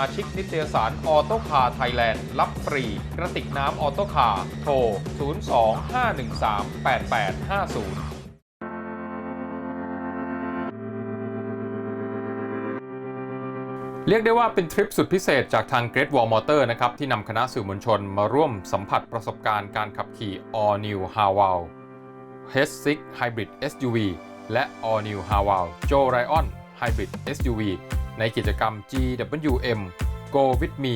มาชิกนิตยสารออโตคาไทยแลนด์รับฟรีกระติกน้ำออโตคาโทร 025138850เรียกได้ว่าเป็นทริปสุดพิเศษจากทาง Great Wall Motor นะครับ ที่นำคณะสื่อมวลชนมาร่วมสัมผัสประสบการณ์การขับขี่ All New h a w a l H6 Hybrid SUV และ All New h a w a l Joe Lion Hybrid SUV ในกิจกรรม GWM Go with me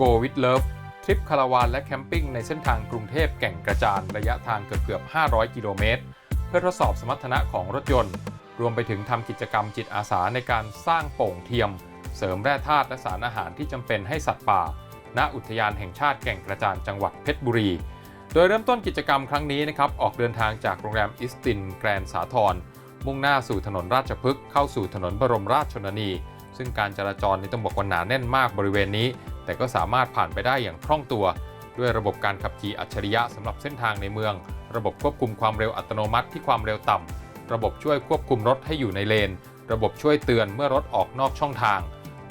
Go with love ทริปคาราวานและแคมปิ้งในเส้นทางกรุงเทพแก่งกระจานระยะทางเกือบเกือบ500 กิโลเมตร เพื่อทดสอบสมรรถนะของรถยนต์ รวมไปถึงทำกิจกรรมจิตอาสาในการสร้างโป่งเทียม เสริมแร่ธาตุและสารอาหารที่จำเป็นให้สัตว์ป่า ณ อุทยานแห่งชาติแก่งกระจานจังหวัดเพชรบุรี โดยเริ่มต้นกิจกรรมครั้งนี้นะครับ ออกเดินทางจากโรงแรมอิสตินแกรนด์สาทร มุ่งหน้าสู่ถนนราชพฤกษ์เข้าสู่ถนนบรมราชชนนี ซึ่งการจราจรนี่ต้องบอกว่าหนาแน่นมากบริเวณนี้ แต่ก็สามารถผ่านไปได้อย่างคล่องตัว ด้วยระบบการขับขี่อัจฉริยะสำหรับเส้นทางในเมือง ระบบควบคุมความเร็วอัตโนมัติที่ความเร็วต่ำระบบช่วยควบคุมรถให้อยู่ในเลน ระบบช่วยเตือนเมื่อรถออกนอกช่องทาง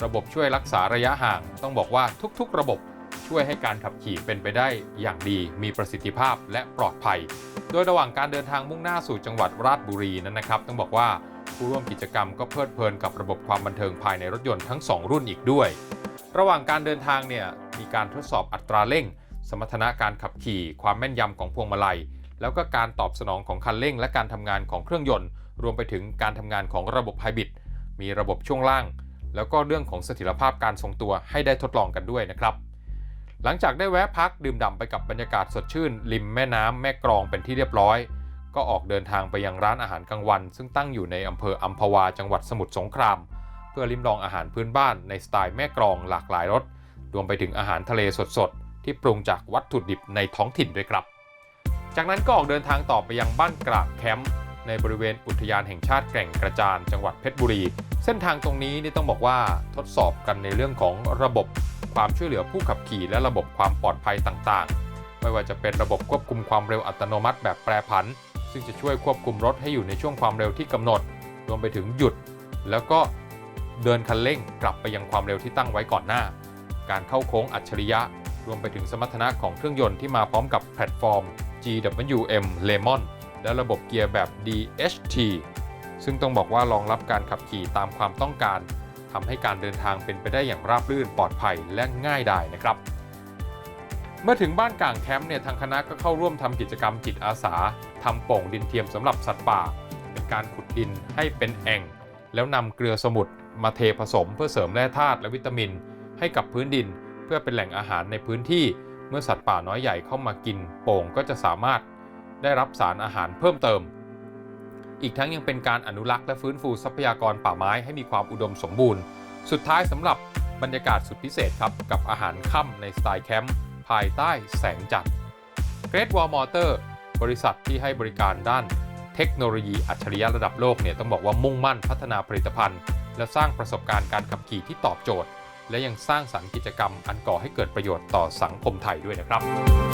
ระบบช่วยรักษาระยะห่าง ต้องบอกว่าทุกๆ ระบบ ช่วยให้การขับขี่เป็นไปได้อย่างดี มีประสิทธิภาพและปลอดภัย โดยระหว่างการเดินทางมุ่งหน้าสู่จังหวัดราชบุรีนั้นนะครับ ต้องบอกว่าผู้ร่วมกิจกรรมก็เพลิดเพลินกับระบบความบันเทิงภายในรถยนต์ทั้ง 2 รุ่นอีกด้วย ระหว่างการเดินทางเนี่ยมีการทดสอบอัตราเร่ง สมรรถนะการขับขี่ ความแม่นยำของพวงมาลัย แล้วก็การตอบสนองของคันเร่ง และการทำงานของเครื่องยนต์ รวมไปถึงการทำงานของระบบไฮบริด มีระบบช่วงล่าง แล้วก็เรื่องของเสถียรภาพการทรงตัวให้ได้ทดลองกันด้วยนะครับ หลังจากได้แวะพักดื่มด่ำไปกับบรรยากาศสดชื่น ริมแม่น้ำแม่กรองเป็นที่เรียบร้อย ก็ออกเดินทางไปยังร้านอาหารกลางวัน ซึ่งตั้งอยู่ในอำเภออัมพวาจังหวัดสมุทรสงคราม เพื่อลิ้มลองอาหารพื้นบ้านในสไตล์แม่กรองหลากหลายรสรวมไปถึงอาหารทะเลสดๆที่ปรุงจากวัตถุดิบในท้องถิ่นด้วยครับ จากนั้นก็ออกเดินทางต่อไปยังบ้านกราบแคมป์ในบริเวณอุทยานแห่งชาติแก่งกระจานจังหวัดเพชรบุรี เส้นทางตรงนี้นี่ต้องบอกว่าทดสอบกันในเรื่องของระบบ ความช่วยเหลือผู้ขับขี่และระบบความปลอดภัยต่างๆ ไม่ว่าจะเป็นระบบควบคุมความเร็วอัตโนมัติแบบแปรผัน ซึ่งจะช่วยควบคุมรถให้อยู่ในช่วงความเร็วที่กำหนด รวมไปถึงหยุด แล้วก็เดินคันเร่งกลับไปยังความเร็วที่ตั้งไว้ก่อนหน้า การเข้าโค้งอัจฉริยะ รวมไปถึงสมรรถนะของเครื่องยนต์ที่มาพร้อมกับแพลตฟอร์ม GWM Lemon และระบบเกียร์แบบ DHT ซึ่งต้องบอกว่ารองรับการขับขี่ตามความต้องการ ทำให้การเดินทางเป็นไปได้อย่างราบรื่นปลอดภัยและง่ายดายนะครับ เมื่อถึงบ้านกลางแคมป์เนี่ยทางคณะก็เข้าร่วมทำกิจกรรมจิตอาสาทำโป่งดินเทียมสำหรับสัตว์ป่า เป็นการขุดดินให้เป็นแอ่ง แล้วนำเกลือสมุทรมาเทผสมเพื่อเสริมแร่ธาตุและวิตามิน ให้กับพื้นดิน เพื่อเป็นแหล่งอาหารในพื้นที่ เมื่อสัตว์ป่าน้อยใหญ่เข้ามากิน โป่งก็จะสามารถได้รับสารอาหารเพิ่มเติม อีกทั้งยังเป็นการอนุรักษ์และฟื้นฟูทรัพยากรป่าไม้ให้มีความอุดมสมบูรณ์ สุดท้ายสำหรับบรรยากาศสุดพิเศษครับ กับอาหารค่ำในสไตล์แคมป์ภายใต้แสงจันทร์ Great Wall Motor บริษัทที่ให้บริการด้านเทคโนโลยีอัจฉริยะระดับโลกเนี่ยต้องบอกว่ามุ่งมั่นพัฒนาผลิตภัณฑ์ และสร้างประสบการณ์การขับขี่ที่ตอบโจทย์ และยังสร้างสรรค์กิจกรรมอันก่อให้เกิดประโยชน์ต่อสังคมไทยด้วยนะครับ